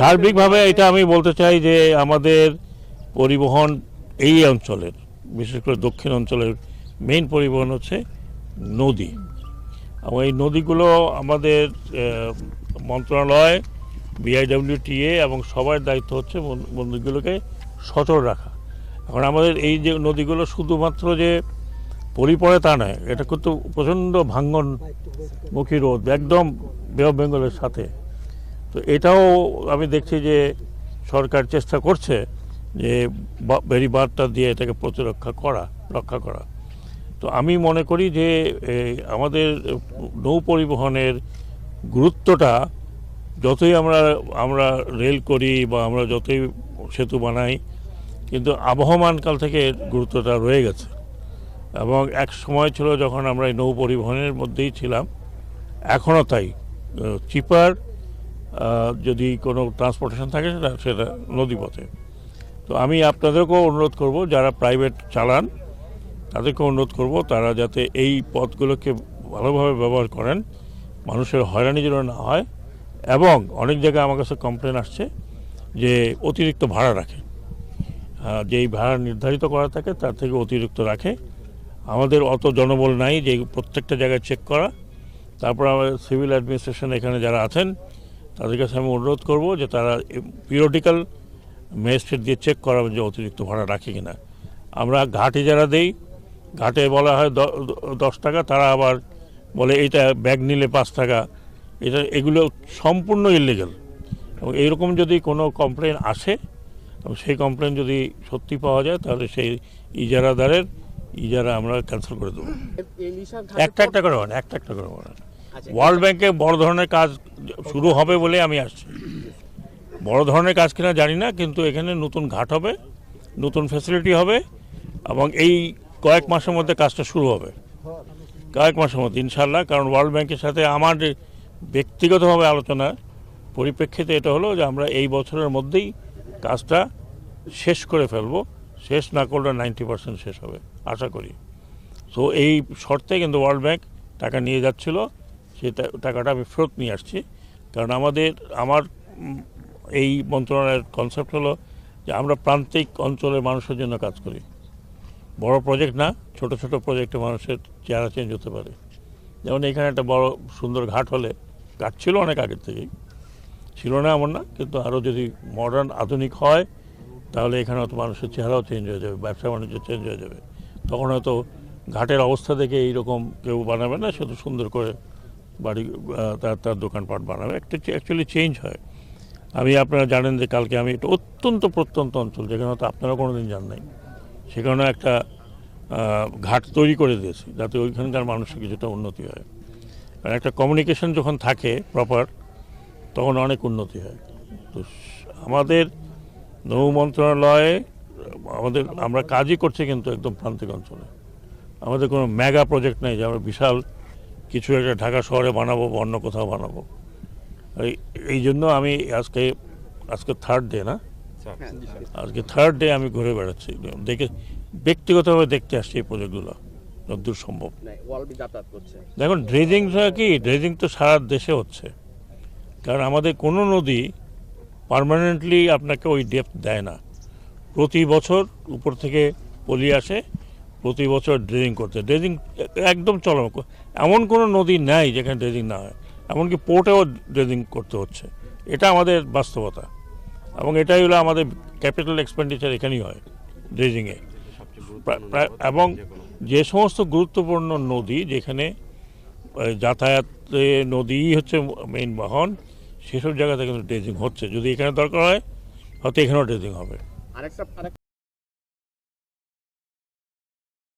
সার্বিকভাবে এটা আমি বলতে চাই যে আমাদের পরিবহন এই অঞ্চলের বিশেষ করে দক্ষিণ অঞ্চলের মেইন পরিবহন হচ্ছে নদী। এবং এই নদীগুলো আমাদের মন্ত্রণালয় বিআইডব্লিউটিএ এবং সবার দায়িত্ব হচ্ছে নদীগুলোকে সচল রাখা। এখন আমাদের এই যে নদীগুলো শুধুমাত্র যে পরিপড়ে তা নয় এটা কিন্তু প্রচণ্ড ভাঙ্গনমুখী রোদ একদম বে বেঙ্গলের সাথে। তো এটাও আমি দেখছি যে সরকার চেষ্টা করছে যে বেরি বেরিবারটা দিয়ে এটাকে প্রতিরক্ষা করা, রক্ষা করা। তো আমি মনে করি যে আমাদের নৌ পরিবহনের গুরুত্বটা যতই আমরা আমরা রেল করি বা আমরা যতই সেতু বানাই, কিন্তু আবহমানকাল থেকে গুরুত্বটা রয়ে গেছে। এবং এক সময় ছিল যখন আমরা নৌ পরিবহনের মধ্যেই ছিলাম এখনও তাই। চিপার যদি কোনো ট্রান্সপোর্টেশন থাকে, সেটা সেটা নদীপথে। তো আমি আপনাদেরকেও অনুরোধ করব, যারা প্রাইভেট চালান তাদেরকে অনুরোধ করব, তারা যাতে এই পথগুলোকে ভালোভাবে ব্যবহার করেন। মানুষের হয়রানি যেন না হয়, এবং অনেক জায়গায় আমার কাছে কমপ্লেন আসছে যে অতিরিক্ত ভাড়া রাখে। যেই ভাড়া নির্ধারিত করা থাকে, তার থেকে অতিরিক্ত রাখে। আমাদের অত জনবল নাই যে প্রত্যেকটা জায়গায় চেক করা। তারপর আমাদের সিভিল অ্যাডমিনিস্ট্রেশন এখানে যারা আছেন তাদের কাছে আমি অনুরোধ করব যে তারা পিরিয়ডিক্যাল ম্যাজিস্ট্রেট দিয়ে চেক করাবেন যে অতিরিক্ত ভাড়া রাখে কিনা। আমরা ঘাটে যারা দেই ঘাটে বলা হয় দশ টাকা তারা আবার বলে এইটা ব্যাগ নিলে পাঁচ টাকা। এটা এগুলো সম্পূর্ণ ইলিগাল এবং এইরকম যদি কোনো কমপ্লেন আসে এবং সেই কমপ্লেন যদি সত্যি পাওয়া যায় তাহলে সেই ইজারাদারের ইজারা আমরা ক্যান্সেল করে দেবো। একটা একটা করে মানে একটা একটা করে মানে ওয়ার্ল্ড ব্যাংকে বড় ধরনের কাজ শুরু হবে বলে আমি আসছি। বড় ধরনের কাজ কিনা জানি না, কিন্তু এখানে নতুন ঘাট হবে, নতুন ফ্যাসিলিটি হবে, এবং এই কয়েক মাসের মধ্যে কাজটা শুরু হবে। কয়েক মাসের মধ্যে ইনশাল্লাহ কারণ ওয়ার্ল্ড ব্যাংকের সাথে আমার ব্যক্তিগতভাবে আলোচনা, পরিপ্রেক্ষিতে এটা হলো যে আমরা এই বছরের মধ্যেই কাজটা শেষ করে ফেলব। শেষ না করলে নাইনটি পার্সেন্ট শেষ হবে, আশা করি। সো এই শর্তে কিন্তু ওয়ার্ল্ড ব্যাংক টাকা নিয়ে যাচ্ছিল। সেই টাকাটা আমি ফেরত নিয়ে আসছি। কারণ আমাদের, আমার এই মন্ত্রণালয়ের কনসেপ্ট হলো যে আমরা প্রান্তিক অঞ্চলের মানুষের জন্য কাজ করি। বড় প্রজেক্ট না, ছোট ছোট প্রজেক্টে মানুষের চেহারা চেঞ্জ হতে পারে। যেমন এখানে একটা বড়, সুন্দর ঘাট হলে, ঘাট ছিল অনেক আগের থেকেই। ছিল না এমন না, কিন্তু আরও যদি মডার্ন আধুনিক হয়, তাহলে এখানে হয়তো মানুষের চেহারাও চেঞ্জ হয়ে যাবে, ব্যবসা বাণিজ্য চেঞ্জ হয়ে যাবে। তখন হয়তো ঘাটের অবস্থা দেখে এইরকম কেউ বানাবে না শুধু সুন্দর করে বাড়ি তার তার দোকানপাট বানাবে। একটা অ্যাকচুয়ালি চেঞ্জ হয়। আমি, আপনারা জানেন যে কালকে আমি একটা অত্যন্ত প্রত্যন্ত অঞ্চল, যেখানে হয়তো আপনারা কোনো দিন জান নাই। সেখানে একটা ঘাট তৈরি করে দিয়েছি, যাতে ওইখানকার মানুষের কিছুটা উন্নতি হয়। কারণ একটা কমিউনিকেশন যখন থাকে প্রপার তখন অনেক উন্নতি হয়। তো আমাদের নৌ মন্ত্রণালয়ে, আমাদের, আমরা কাজই করছি কিন্তু একদম প্রান্তিক অঞ্চলে। আমাদের কোনো মেগা প্রজেক্ট নেই, যে আমরা বিশাল কিছু একটা ঢাকা শহরে বানাবো বা অন্য কোথাও বানাবো। এই জন্য আমি আজকে আজকে থার্ড ডে না? আজকে থার্ড ডে আমি ঘুরে বেড়াচ্ছি। দেখে ব্যক্তিগতভাবে দেখতে আসছি এই প্রজেক্টগুলো যতদূর সম্ভব। করছে। দেখুন ড্রেজিংটা কি? ড্রেজিং তো সারা দেশে হচ্ছে। কারণ আমাদের কোনো নদী পার্মানেন্টলি আপনাকে ওই ডেপথ দেয় না। প্রতি বছর উপর থেকে পলি আসে প্রতি বছর ড্রেজিং করতে। ড্রেজিং একদম চলো এমন কোনো নদী নাই যেখানে ড্রেজিং না হয়। এমনকি পোর্টেও ড্রেজিং করতে হচ্ছে। এটা আমাদের বাস্তবতা। এবং এটাই হলো আমাদের ক্যাপিটাল এক্সপেন্ডিচার এখানেই হয় ড্রেজিংয়ে এবং যে সমস্ত গুরুত্বপূর্ণ নদী যেখানে যাতায়াতে নদীই হচ্ছে মেইন বাহন, সেসব জায়গাতে কিন্তু ড্রেজিং হচ্ছে। যদি এখানে দরকার হয়, হয়তো এখানেও ড্রেজিং হবে। আরেকটা, আরেক